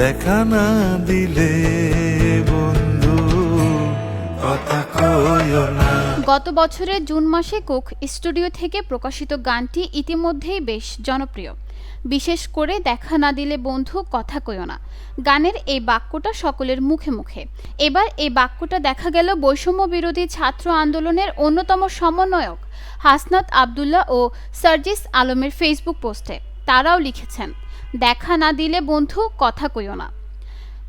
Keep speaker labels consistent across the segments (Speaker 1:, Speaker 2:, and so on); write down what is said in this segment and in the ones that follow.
Speaker 1: দেখা না দিলে বন্ধু, কথা কইও না।
Speaker 2: গত বছরের জুন মাসে কোক স্টুডিও থেকে প্রকাশিত গানটি ইতিমধ্যেই বেশ জনপ্রিয়। বিশেষ করে দেখা না দিলে বন্ধু, কথা কইও না। গানের এই বাক্যটা সকলের মুখে মুখে। এবার এই বাক্যটা দেখা গেল বৈষম্য বিরোধী ছাত্র আন্দোলনের অন্যতম সমন্বয়ক হাসনাত আবদুল্লাহ ও সার্জিস আলমের ফেসবুক পোস্টে। তারাও লিখেছেন দেখা না দিলে বন্ধু কথা কইও না।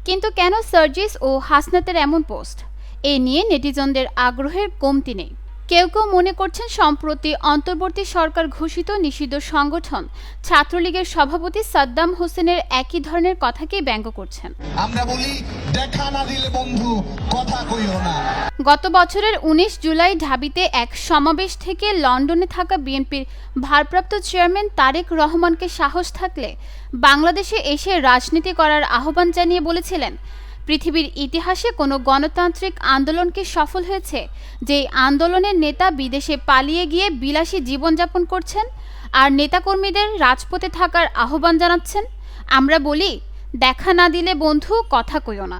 Speaker 2: কিন্তু কেন সার্জিস ও হাসনাতের এমন পোস্ট? এ নিয়ে নেটিজনদের আগ্রহের কমতি নেই। কেউ কেউ মনে করছেন সম্প্রতি অন্তর্বর্তী সরকার ঘোষিত নিষিদ্ধ সংগঠন ছাত্রলীগের সভাপতি সাদ্দাম হোসেনের একই ধরনের কথাকেই ব্যঙ্গ করছেন।
Speaker 3: আমরা বলি, দেখা না দিলে বন্ধু কথা কইও না।
Speaker 2: গত বছরের ১৯ জুলাই ঢাবিতে এক সমাবেশ থেকে লন্ডনে থাকা বিএনপির ভারপ্রাপ্ত চেয়ারম্যান তারেক রহমানকে সাহস থাকলে বাংলাদেশে এসে রাজনীতি করার আহ্বান জানিয়ে বলেছিলেন, পৃথিবীর ইতিহাসে কোনো গণতান্ত্রিক আন্দোলনকে সফল হয়েছে যে আন্দোলনের নেতা বিদেশে পালিয়ে গিয়ে বিলাসী জীবনযাপন করছেন আর নেতাকর্মীদের রাজপথে থাকার আহ্বান জানাচ্ছেন, আমরা বলি, দেখা না দিলে বন্ধু কথা কইও না।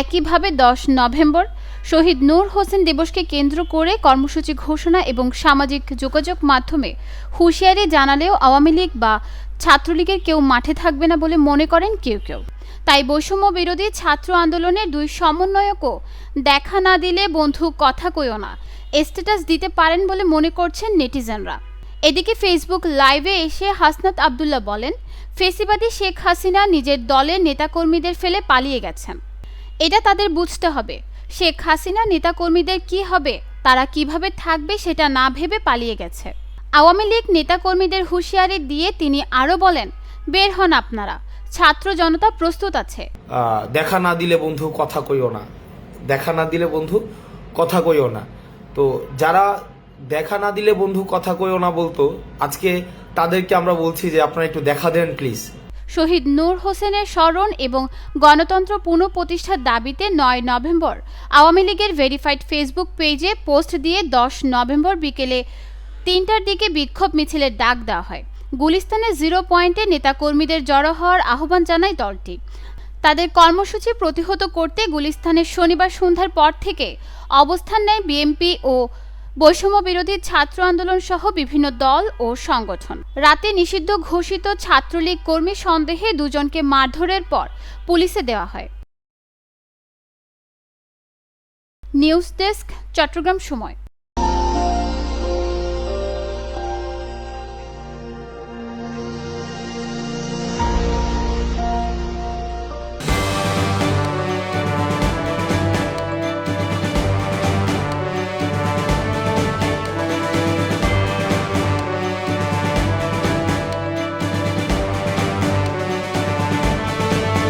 Speaker 2: একইভাবে দশ নভেম্বর শহীদ নূর হোসেন দিবসকে কেন্দ্র করে কর্মসূচি ঘোষণা এবং সামাজিক যোগাযোগ মাধ্যমে হুঁশিয়ারি জানালেও আওয়ামী লীগ বা ছাত্রলীগের কেউ মাঠে থাকবে না বলে মনে করেন কেউ কেউ। তাই বৈষম্য বিরোধী ছাত্র আন্দোলনের দুই সমন্বয়কও দেখা না দিলে বন্ধু কথা কইও না, স্ট্যাটাস দিতে পারেন বলে মনে করছেন নেটিজেনরা। এদিকে ফেসবুক লাইভে এসে হাসনাত আবদুল্লাহ বলেন, ফেসিবাদী শেখ হাসিনা নিজের দলের নেতাকর্মীদের ফেলে পালিয়ে গেছেন। এটা তাদের বুঝতে হবে। শেখ হাসিনা নেতাকর্মীদের কি হবে, তারা কীভাবে থাকবে সেটা না ভেবে পালিয়ে গেছে। আওয়ামী লীগ নেতাকর্মীদের হুঁশিয়ারি দিয়ে তিনি আরও বলেন, বের হন আপনারা, ছাত্র জনতা প্রস্তুত আছে।
Speaker 4: দেখা না দিলে বন্ধু কথা কইও না। দেখা না দিলে বন্ধু কথা কইও না। তো যারা দেখা না দিলে বন্ধু কথা কইও না বলতো, আজকে তাদেরকে আমরা বলছি যে, আপনারা একটু দেখা দেন, প্লিজ।
Speaker 2: শহীদ নূর হোসেনের স্মরণ এবং গণতন্ত্র পুনঃপ্রতিষ্ঠার দাবিতে নয় নভেম্বর। আওয়ামী লীগের ভেরিফাইড ফেসবুক পেজে পোস্ট দিয়ে দশ নভেম্বর বিকেলে তিনটার দিকে বিক্ষোভ মিছিলের ডাক দেওয়া হয়। গুলিস্তানের জিরো পয়েন্টে নেতাকর্মীদের জড়ো হওয়ার আহ্বান জানায় দলটি। তাদের কর্মসূচি প্রতিহত করতে গুলিস্তানের শনিবার সন্ধ্যার পর থেকে অবস্থান নেয় বিএনপি ও বৈষম্য বিরোধী ছাত্র আন্দোলন সহ বিভিন্ন দল ও সংগঠন। রাতে নিষিদ্ধ ঘোষিত ছাত্রলীগ কর্মী সন্দেহে দুজনকে মারধরের পর পুলিশে দেওয়া হয়। নিউজ ডেস্ক, চট্টগ্রাম সময়।